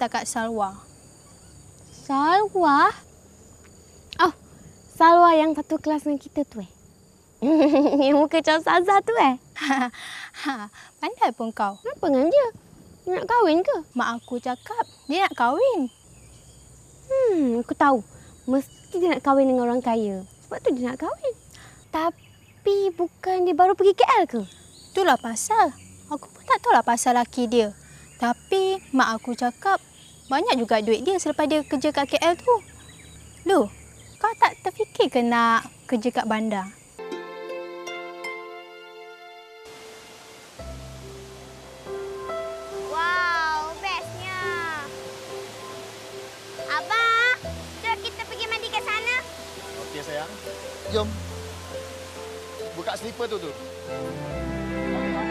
tak Kak Salwa? Salwa? Oh, Salwa yang satu kelas dengan kita tu eh? yang muka macam Saza tu eh? ha, pandai pun kau. Kenapa dengan dia? Dia nak kahwin ke? Mak aku cakap dia nak kahwin. Hmm, aku tahu. Mesti dia nak kahwin dengan orang kaya. Sebab tu dia nak kahwin. Tapi bukan dia baru pergi KL ke? Itulah pasal. Aku pun tak tahulah pasal laki dia. Tapi mak aku cakap banyak juga duit dia selepas dia kerja kat KL tu. Lu, kau tak terfikir ke nak kerja kat bandar? Wow, bestnya. Abang, jom kita pergi mandi ke sana. Okey sayang. Jom. Buka slipper tu tu. Lihat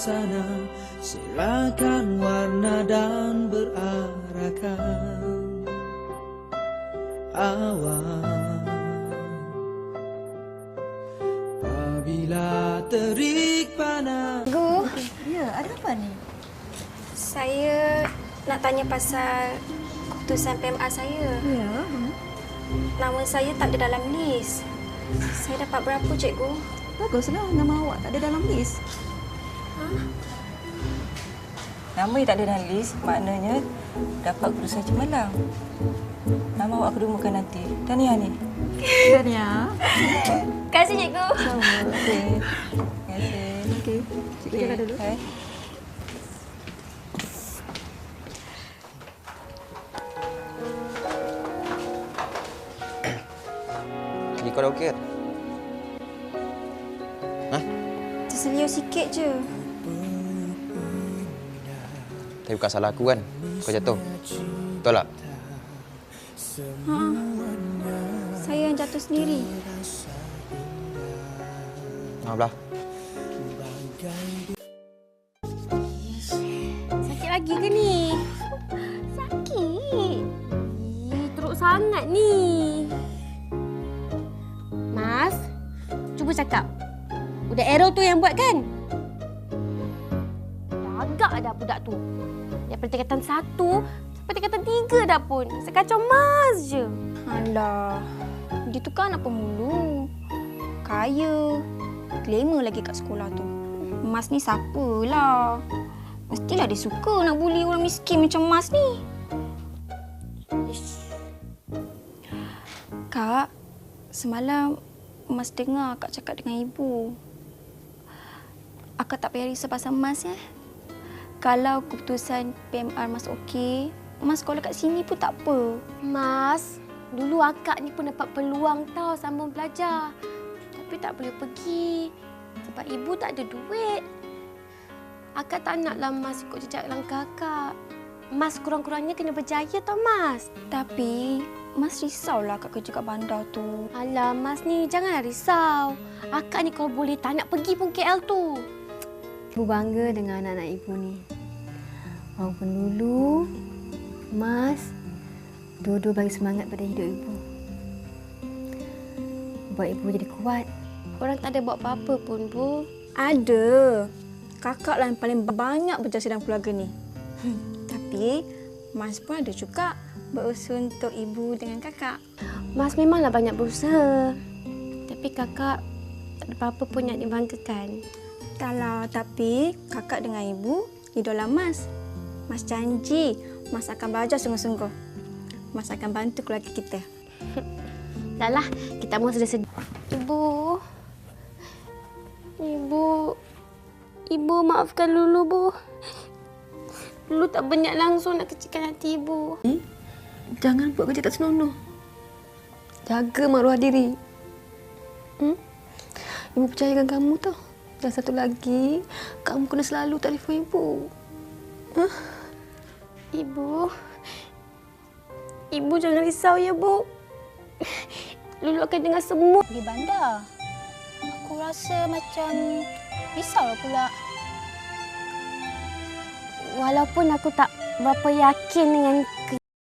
sana Serahkan warna dan berarahkan Awan Apabila terik panas Gu. Ya, ada apa ni? Saya nak tanya pasal keputusan PMA saya. Ya. Nama saya tak ada dalam list. Saya dapat berapa, cikgu? Baguslah nama awak tak ada dalam list. Nama yang tak ada dalam list maknanya dapat keputusan cemerlang. Nama awak aku dumukan nanti. Tahniah ni. Tahniah. Terima kasih, cikgu. Sama. Okey. Terima kasih. Okey. Cikgu jaga dulu. Hai. Ni kau dah okey kan? Terselia sikit je. Tapi bukan salah aku kan? Kau jatuh. Betul tak? Ha. Saya yang jatuh sendiri. Ha, belah. Sakit lagi ke ni? Sakit. Ih, teruk sangat ni. Mas, cuba cakap. Udah arrow tu yang buat kan? Agak dah budak tu. Daripada tingkatan satu sampai tingkatan tiga dah pun. Sekacau mas je. Alah. Dia tu kan anak pemulu. Kaya. Glamour lagi kat sekolah tu. Mas ni siapalah? Mestilah dia suka nak bully orang miskin macam Mas ni. Kak, semalam Mas dengar Kak cakap dengan ibu. Akak tak payah risau pasal Mas ya. Kalau keputusan PMR Mas okey, Mas sekolah kat sini pun tak apa. Mas, dulu akak ni pun dapat peluang tau sambung belajar. Tapi tak boleh pergi sebab ibu tak ada duit. Akak tak naklah Mas ikut jejak langkah akak. Mas kurang-kurangnya kena berjaya tau Mas. Tapi Mas risaulah kat kerja kat bandar tu. Alah Mas ni janganlah risau. Akak ni kalau boleh tak nak pergi pun KL tu. Ibu bangga dengan anak-anak ibu ni. Walaupun dulu, Mas, dua-dua bagi semangat pada hidup ibu. Buat ibu jadi kuat. Orang tak ada buat apa-apa pun, Bu. Ada. Kakak lah yang paling banyak berjasa dalam keluarga ni. Tapi Mas pun ada juga berusaha untuk ibu dengan kakak. Mas memanglah banyak berusaha. Tapi kakak tak ada apa-apa pun yang dibanggakan. Taklah, tapi kakak dengan ibu idola Mas. Mas janji Mas akan belajar sungguh-sungguh. Mas akan bantu keluarga kita. Dah lah, kita mau sudah sedih. Ibu. Ibu. Ibu maafkan Lulu, Bu. Lulu tak berniat langsung nak kecilkan hati ibu. Jangan buat kerja tak senonoh. Jaga maruah diri. Hmm? Ibu percayakan kamu tau. Dan satu lagi, kamu kena selalu telefon ibu. Huh? Ibu. Ibu jangan risau ya, Bu. Lulu akan dengar semua. Pergi bandar. Aku rasa macam risau pula. walaupun aku tak berapa yakin dengan